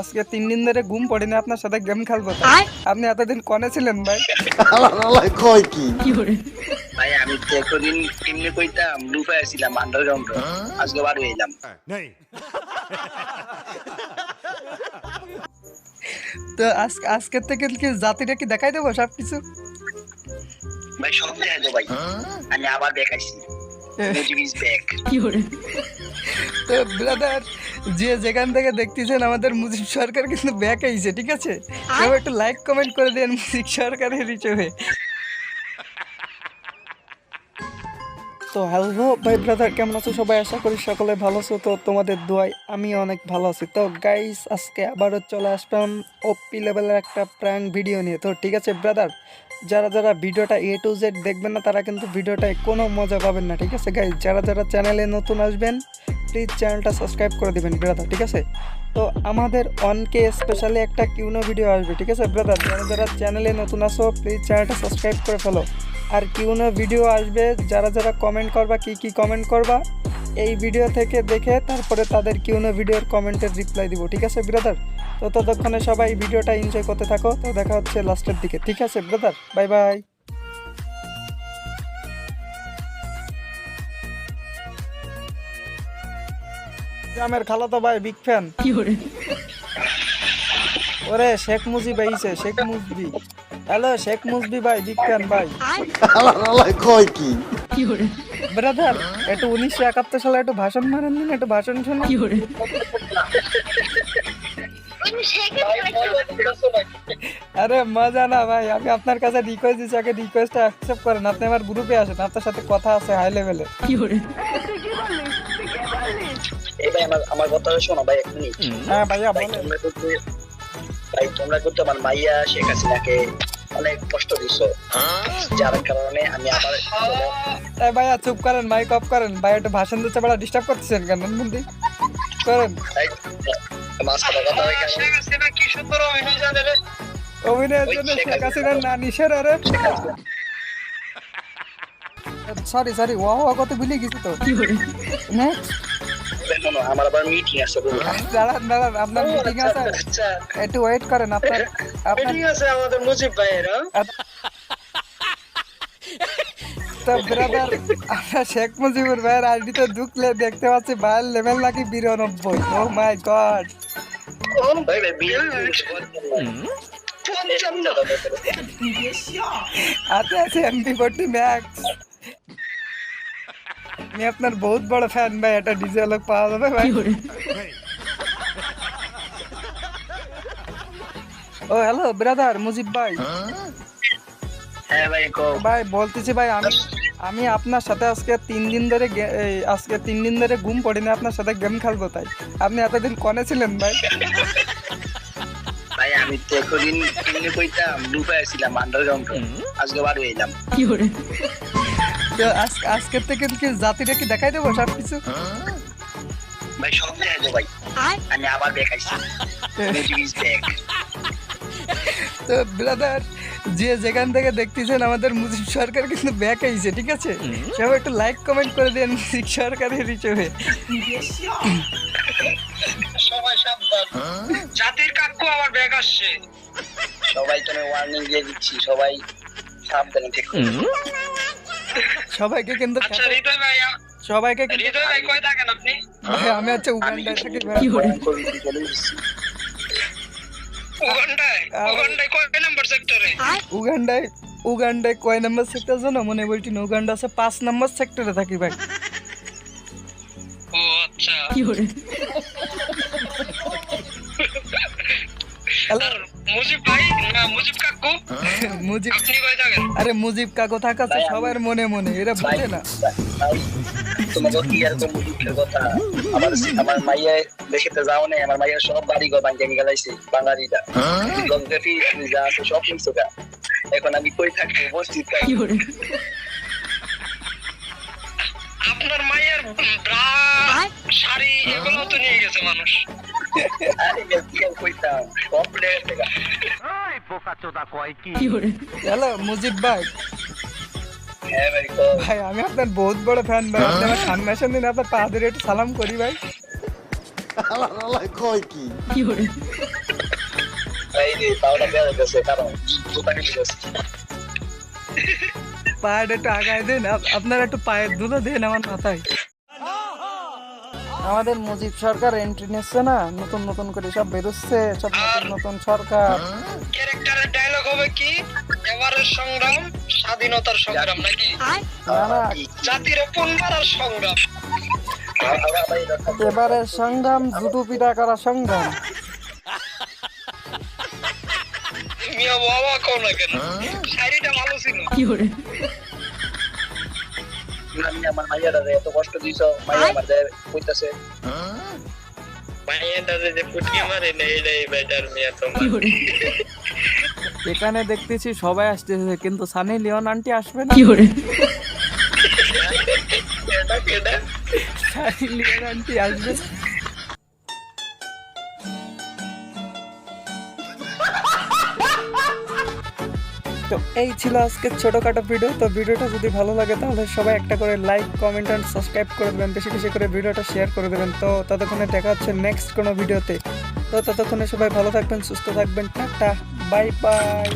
আজকে তিন দিন ধরে ঘুম পড়েনি আপনার সাথে গেম খেলব। আপনি এতদিন কনে ছিলেন ভাই? কয় কি? ভাই আমি তো এতদিন কেমনে কইতাম আন্ডারগ্রাউন্ড আজকে বার হয়ে এলাম। नहीं তো আজকে থেকে কি জাতিটা কি দেখাই দেবো সব কিছু ভাই সব দেখাই ভাই। আমি আবার দেখাইছি। ব্যাক তো ব্রাদার যে যেখান থেকে দেখতেছেন আমাদের মুজিব সরকার কিন্তু ব্যাক আইছে ঠিক আছে? কেউ একটু লাইক কমেন্ট করে দেন মুজিব সরকারের হিসেবে। তো হ্যালো, ভাই ব্রাদার কেমন আছো? সবাই আশা করি সকলে ভালো আছো। তো তোমাদের দোয়াই আমি অনেক ভালো আছি। তো গাইস আজকে আবারও চলে আসলাম ওপি লেভেলের একটা প্র্যাঙ্ক ভিডিও নিয়ে। তো ঠিক আছে ব্রাদার যারা যারা ভিডিওটা এ টু জেড দেখবেন না, তারা কিন্তু ভিডিওটায় কোনো মজা পাবেন না, ঠিক আছে? গাইস যারা যারা চ্যানেলে নতুন আসবেন প্লিজ চ্যানেলটা সাবস্ক্রাইব করে দিবেন ব্রাদার ঠিক আছে? তো আমাদের অনকে স্পেশালি একটা কিউনো ভিডিও আসবে, ঠিক আছে ব্রাদার যারা যারা চ্যানেলে নতুন আসো প্লিজ চ্যানেলটা সাবস্ক্রাইব করে ফেলো। আর কিউনো ভিডিও আসবে যারা যারা কমেন্ট করবা কি কি কমেন্ট করবা এই ভিডিও থেকে দেখে তারপরে তাদের কিউনো ভিডিওর কমেন্টের রিপ্লাই দিব ঠিক আছে ব্রাদার তো ততক্ষণে সবাই ভিডিওটা এনজয় করতে থাকো তো দেখা হচ্ছে লাস্টের দিকে ঠিক আছে ব্রাদার বাই বাই গ্রামের খালাতো ভাই বিগ ফ্যান ওরে শেখ মুজিব আইছে শেখ মুজবি। হ্যালো শেখ মুজবি ভাই ফ্যান ভাই। আল্লাহ আল্লাহ কয় কি? ব্রাদার একটু উনিশশো একাত্তর সালে একটু ভাষণ মারেন দিন একটু ভাষণ শুনুন। আরে মজা না ভাই আমি আপনার কাছে রিকোয়েস্ট দিচ্ছি আগে রিকোয়েস্টটা অ্যাকসেপ্ট করেন আপনি আমার গ্রুপে আসেন আপনার সাথে কথা আছে হাই লেভেলে এই ভাই আমার আমার কথা শোনো ভাই এক মিনিট হ্যাঁ ভাইয়া ভাই তোমরা কিন্তু আমার মাইয়া শেখ হাসিনাকে অনেক কষ্ট দিছো। যার কারণে আমি আবার এই ভাইয়া চুপ করেন মাইক অফ করেন। ভাই একটু ভাষণ দিতে বড় ডিস্টার্ব করতেছেন কেন? করেন। অভিনয়ের জন্য শেখ হাসিনার না নিশের আরে সরি সরি ওয়া ওয়া কত ভুলে গেছি তো। নেক্সট আমার আবার মিটিং আছে দাঁড়ান দাঁড়ান আপনার মিটিং আছে। আচ্ছা একটু ওয়েট করেন আপনার আপনার মিটিং আছে আমাদের মুজিব ভাইয়ের হ্যাঁ? তো ব্রাদার আমরা শেখ মুজিবুর ভাইয়ের আইডিতে ঢুকলে দেখতে পাচ্ছি ভাইয়ের লেভেল নাকি বিরানব্বই। ও মাই গড ভাই ভাই বিয়ে পঞ্চান্ন। হাতে আছে এমপি ফোর্টি ম্যাক্স আমি আপনার বহুত বড় ফ্যান ভাই এটা ডিজে লোক পাওয়া যাবে ভাই ও হ্যালো ব্রাদার মুজিব ভাই। হ্যাঁ ভাই কো। ভাই বলতেছি ভাই আমি আমি আপনার সাথে আজকে তিন দিন ধরে গে- আজকে তিন দিন ধরে ঘুম পড়িনি আপনার সাথে গেম খেলব তাই। আপনি এতদিন কনে ছিলেন ভাই? ভাই আমি তো এতদিন কইতাম আসছিলাম আন্ডারগ্রাউন্ড আজকে বার হয়ে এলাম। তো আজ- আজকের থেকে কি জাতিটা কি দেখাই দেবো সব কিছু ভাই সব দেখাই তো ভাই। আমি আবার দেখাইছি। তো ব্রাদার যে যেখান থেকে দেখতেছেন আমাদের মুজিব সরকার কিন্তু ব্যাক আইছে ঠিক আছে? সবাই একটু লাইক কমেন্ট করে দেন মুজিব সরকারের হিসেবে। সবাই সাবধান। জাতির কাকু আমার ব্যাগ আসছে। সবাই ওয়ার্নিং দিয়ে দিচ্ছি সবাই সাবধানে থেকো। সবাইকে কিন্তু আচ্ছা হৃদয় ভাই সবাইকে হৃদয় ভাই কই থাকেন আপনি? ভাই, আমি হচ্ছে উগান্ডায় থাকি ভাই উগান্ডায় উগান্ডায় কয় নাম্বার সেক্টরে জানো? মনে বলছি না উগান্ডা আছে পাঁচ নম্বর সেক্টরে থাকি ভাই। ও আচ্ছা। আরে মুজিব কাকু? থাকাছে সবার মনে মনে এরা বুঝে না। তোমাকে কি আর কোন দুঃখের কথা আমার আমার মাইয়া দেশেতে যাও নাই আমার মাইয়া সব বাড়ি ঘর ভাঙ্গে নিয়ে গেলাইছে বাঙালিটা লঙ্গেফি যা আছে সব কিছু গা। এখন আমি কই থাকব উপস্থিত থাকি আপনার মায়ের ব্রা শাড়ি এগুলো তো নিয়ে গেছে মানুষ। আরে কি হ্যালো মুজিব ভাই। ভাই আমি আপনার বহুত বড় ফ্যান ভাই। আপনি আমার সামনাসামনি দিন আপনার পা ধরে একটু সালাম করি ভাই। কয় কি? দোকানে গেছে পায়ের একটু আগায় দিন আপ- আপনারা একটু পায়ের ধুলো দিন আমার মাথায়। আমাদের মুজিব সরকার এন্ট্রি নিচ্ছে না নতুন নতুন করে সব বেরোচ্ছে সব নতুন নতুন সরকার। ক্যারেক্টারের ডায়লগ হবে কি? এবারের সংগ্রাম স্বাধীনতার সংগ্রাম নাকি? না না। জাতির পুনরার সংগ্রাম। সংগ্রাম জুটু পিটা করা সংগ্রাম। মিয়া বাবা কও না কেন? শাড়িটা ভালো ছিল। আমি আমার মাইয়াটা এত কষ্ট দিছো মাইয়া আমার যায় কইতাছে মাইয়াটা যে ফুটকি মারে না এটাই বেটার মিয়া তোমার এখানে দেখতেছি সবাই আসতেছে কিন্তু সানি লিওন আন্টি আসবে না। কি কেডা? সানি লিওন আন্টি আসবে। তো এই ছিল আজকে ছোটোখাটো ভিডিও তো ভিডিওটা যদি ভালো লাগে তাহলে সবাই একটা করে লাইক কমেন্ট অ্যান্ড সাবস্ক্রাইব করে দেবেন, বেশি বেশি করে ভিডিওটা শেয়ার করে দেবেন। তো ততক্ষণে দেখা হচ্ছে নেক্সট কোনো ভিডিওতে তো ততক্ষণে সবাই ভালো থাকবেন, সুস্থ থাকবেন, টাটা বাই বাই